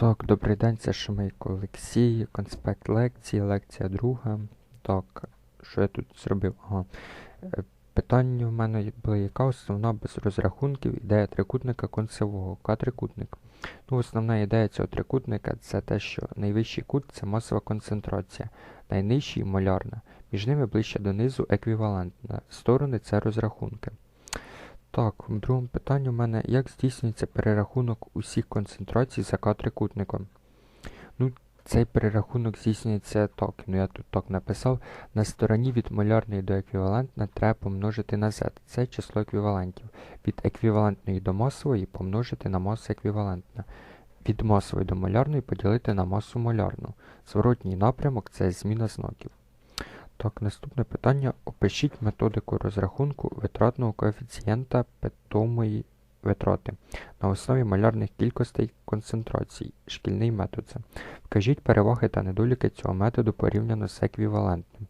Так, добрий день, це Шумейко Олексій, конспект лекції, лекція друга. Так, що я тут зробив? Ага. Е, Питання в мене було, яка основна без розрахунків ідея трикутника концевого. К-трикутник. Ну, основна ідея цього трикутника це те, що найвищий кут це масова концентрація, найнижчий малярна. Між ними ближче донизу еквівалентна. Сторони це розрахунки. Так, в другому питанні у мене як здійснюється перерахунок усіх концентрацій за К-трикутником? Ну, цей перерахунок здійснюється так, ну я тут так написав. На стороні від малярної до еквівалентної треба помножити на z. Це число еквівалентів. Від еквівалентної до масової помножити на масу еквівалентна. Від масової до малярної поділити на масу малярну. Зворотній напрямок це зміна знаків. Так, наступне питання. Опишіть методику розрахунку витратного коефіцієнта питомої витрати на основі малярних кількостей концентрацій. Шкільний метод це. Вкажіть переваги та недоліки цього методу порівняно з еквівалентним.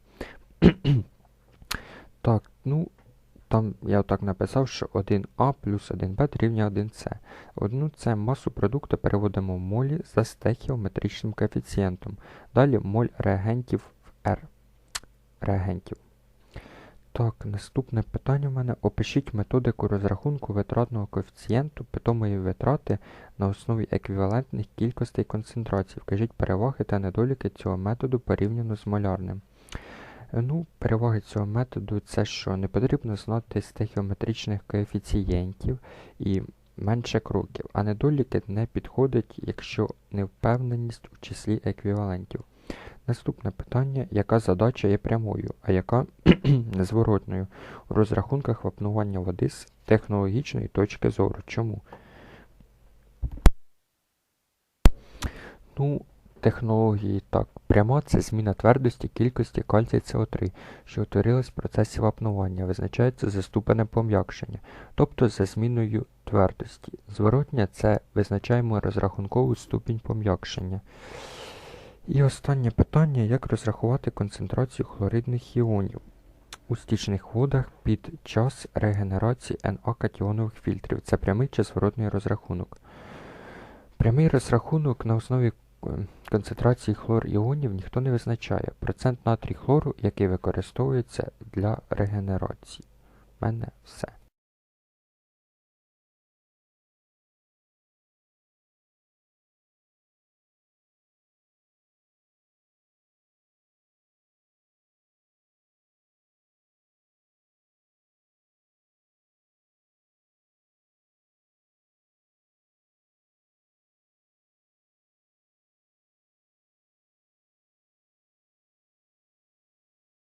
так, ну, там я так написав, що 1А плюс 1Б рівня 1С. Одну це масу продукту переводимо в молі за стехіометричним коефіцієнтом. Далі моль реагентів в R реагентів. Так, наступне питання в мене. Опишіть методику розрахунку витратного коефіцієнту питомої витрати на основі еквівалентних кількостей концентрацій. Вкажіть переваги та недоліки цього методу порівняно з малярним. Ну, Переваги цього методу це що не потрібно знати стехіометричних коефіцієнтів і менше кроків, а недоліки не підходять, якщо невпевненість у числі еквівалентів. Наступне питання, яка задача є прямою, а яка незворотною у розрахунках вапнування води з технологічної точки зору. Чому? Ну, технології так. Пряма це зміна твердості кількості кальцію СО3, що утворилась в процесі вапнування, визначається за ступенем пом'якшення, тобто за зміною твердості. Зворотня це визначаємо розрахункову ступінь пом'якшення. І останнє питання, як розрахувати концентрацію хлоридних іонів у стічних водах під час регенерації на катіонових фільтрів. Це прямий чи зворотний розрахунок. Прямий розрахунок на основі е, концентрації хлор іонів ніхто не визначає. Процент натрій хлору, який використовується для регенерації. У мене все.